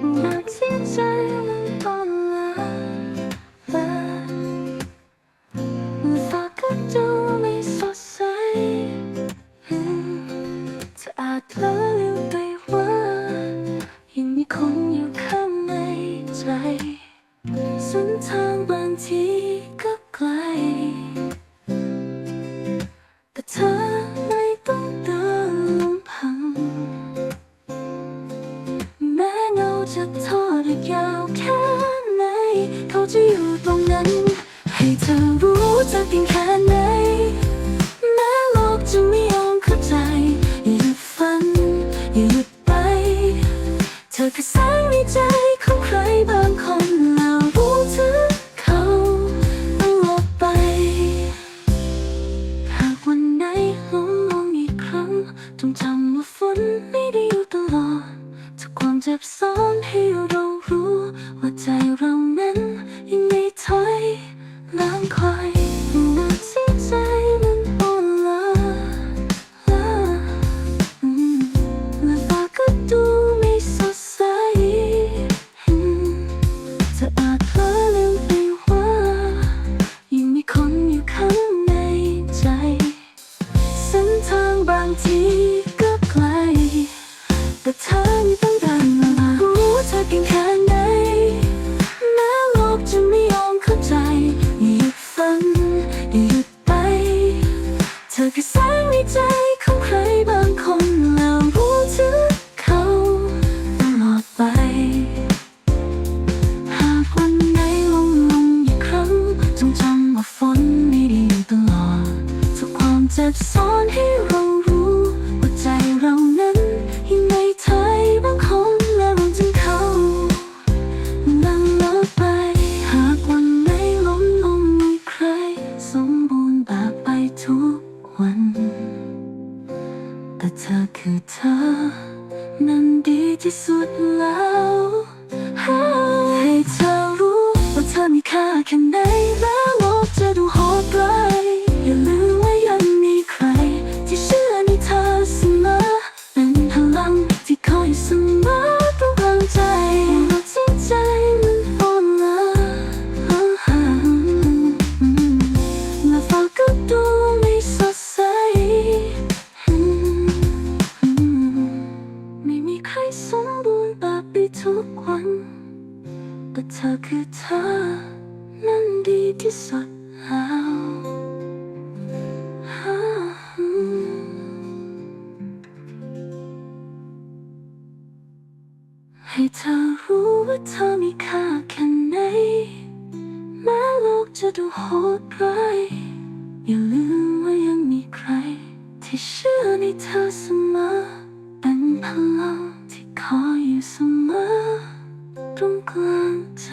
อยา จะอยู่ตรงนั้น ให้เธอรู้จะเพียงแค่ไหน แม้โลกจะไม่ยอมเข้าใจ อย่าหยุดฝัน อย่าหยุดไป เธอคือแสงในใจของใครบางคนแล้วรู้ถึงเขาตลอดไป หากวันไหนลงมองอีกครั้งจงจำว่าฝนไม่ได้อยู่ตลอดทุกความเจ็บซ้อนให้เรารู้ว่าใจเรา บางทีก็ไกล แต่เธอไม่ต้องเดินมารู้เธอเพียงแค่ไหนแม้โลกจะไม่ยอมเข้าใจหยุดฝันหยุดไป เธอคือแสงในใจของใครบางคนแล้วรู้ถึงเขาตลอดไป หากวันไหนลงลงอีกครั้งจงจำว่าฝนไม่ด้อยู่ตลอดทุกความเจ็บซ้อนให้ แต่เธอคือเธอ นั้นดีที่สุดแล้ว ใครสมบูรณ์แบบไปทุกวันแต่เธอคือเธอ นั้นดีที่สุดแล้วให้เธอรู้ว่าเธอมีค่าแค่ไหนแม้โลกจะดูโหดร้ายอย่าลืมว่ายังมีใคร ที่เชื่อในเธอเสมอ พลังที่คอยอยู่เสมอตรงกลางใจ